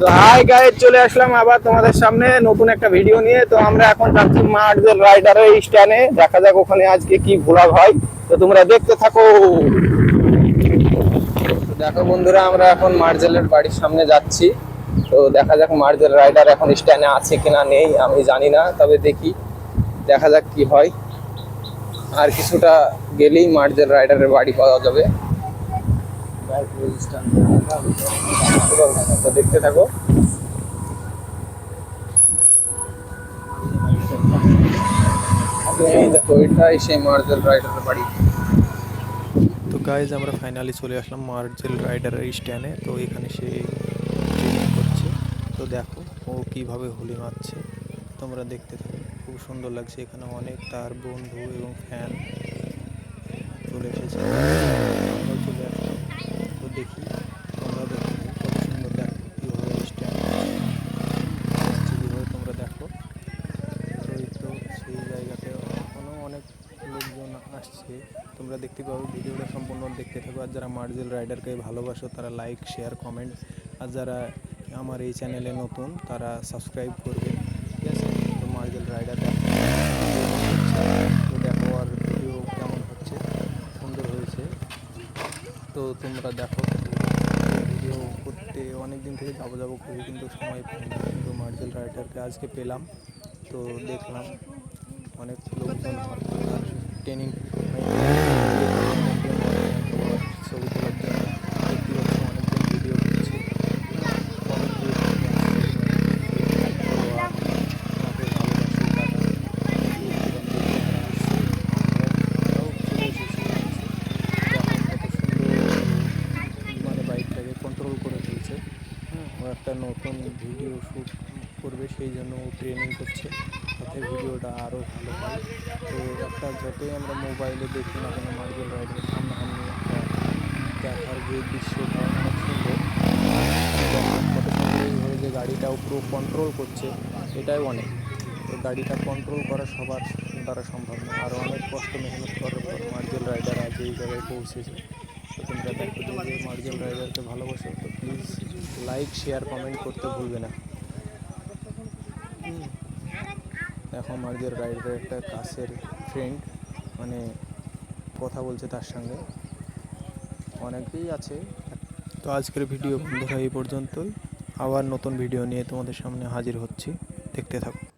তো হাই গায়ে চলে আসলাম আবার তোমাদের সামনে নতুন একটা ভিডিও নিয়ে। তো আমরা এখন যাচ্ছি মার্জেল রাইডারের স্ট্যান্ডে দেখা যাক ওখানে আজকে কি ভ্লগ হয়। তো তোমরা দেখতে থাকো। দেখো বন্ধুরা, আমরা এখন মার্জেলের বাড়ির সামনে যাচ্ছি। তো দেখা যাক মার্জেল রাইডার এখন স্ট্যান্ডে আছে কিনা নেই, আমি জানি না, তবে দেখি। দেখা যাক কি হয়। আর কিছুটা গেলেই মার্জেল রাইডারের বাড়ি পাওয়া যাবে। দেখতে থাকো। তো গাইজ আমরা ফাইনালি চলে আসলাম মার্জেল রাইডারের স্ট্যান্ডে তো এখানে সে করছে। তো দেখো, ও কীভাবে হোলি মারছে। তোমরা দেখতে থাকো, খুব সুন্দর লাগছে। এখানে অনেক তার বন্ধু এবং ফ্যান চলে এসেছে আমরাও চলে আসলাম তো দেখি তোমরা দেখো কত সুন্দর দেখো কীভাবে স্ট্যান্ড কীভাবে তোমরা দেখো তো এই তো সেই জায়গাতে এখনও অনেক লোকজন আসছে তোমরা দেখতে পাবে, ভিডিওটা সম্পূর্ণ দেখতে থাকো। আর যারা মার্জেল রাইডারকে ভালোবাসো, তারা লাইক শেয়ার কমেন্ট আর যারা আমার এই চ্যানেলে নতুন, তারা সাবস্ক্রাইব করবে। ঠিক আছে? তো মার্জেল রাইডার দেখো দেখো আর ভিডিও কেমন হচ্ছে, সুন্দর হয়েছে। তো তোমরা দেখো, ভিডিও করতে অনেক দিন থেকে যাব যাব করি কিন্তু সময় পাই না। কিন্তু মার্জেল রাইডারকে আজকে পেলাম, তো দেখলাম অনেক লোকজন। ট্রেনিং ছবি তোলার জন্য দেখতে পাচ্ছি অনেকজন কন্ট্রোল করে একটা নতুন ভিডিও শ্যুট করবে, সেই জন্য ও ট্রেনিং করছে। যাতে ভিডিওটা আরও ভালো হয়। তো যতই আমরা মোবাইলে দেখি না কেন, মার্বেল রাইডের সামনাসামনি একটা দেখার যে দৃশ্যটা অনেক সুন্দর কত যে গাড়িটাও পুরো কন্ট্রোল করছে, এটাই অনেক। তো গাড়িটা কন্ট্রোল করা সবার দ্বারা সম্ভব না আর অনেক কষ্ট মেহনত করার পর মার্জেল রাইডার আজ এই জায়গায় পৌঁছেছে। তো তোমরা দেখো যে মার্জেল রাইডারকে ভালোবাসো, তো প্লিজ লাইক শেয়ার কমেন্ট করতে ভুলবে না। হুম। আমাদের মার্জেল একটা কাছের ফ্রেন্ড মানে কথা বলছে তার সঙ্গে। অনেকেই আছে। তো আজকের ভিডিও বন্ধুরা এই পর্যন্তই। আবার নতুন ভিডিও নিয়ে তোমাদের সামনে হাজির হচ্ছি। দেখতে থাকো।